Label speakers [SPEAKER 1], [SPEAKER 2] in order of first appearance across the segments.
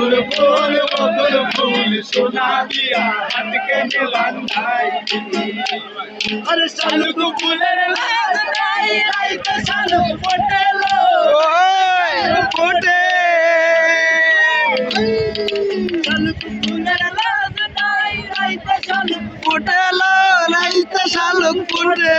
[SPEAKER 1] বকুল ফুল বকুল ফুল সোনা দিয়া হাতকে মেলান নাই আরে শালুক ফুলের লাল নাই রাইতে শালুক ফোটেলো
[SPEAKER 2] ফুটে
[SPEAKER 1] শালুক ফুলের লাল নাই রাইতে শালুক
[SPEAKER 2] ফুটেলো রাইতে শালুক ফুটে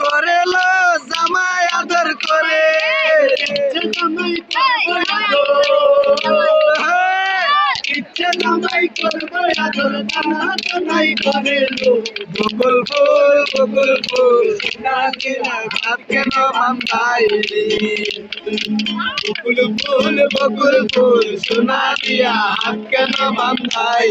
[SPEAKER 1] করেলো
[SPEAKER 2] জামাই আদর করে।
[SPEAKER 1] ইচ্ছে জামাই করব, আদর নাই করেলো
[SPEAKER 2] বকুল ফুল বকুল ফুল
[SPEAKER 1] না দিলা
[SPEAKER 2] হাত কেন বান্ধাই
[SPEAKER 1] বকুল ফুল
[SPEAKER 2] বকুল ফুল, সোনা দিয়া হাত কেন বান্ধাই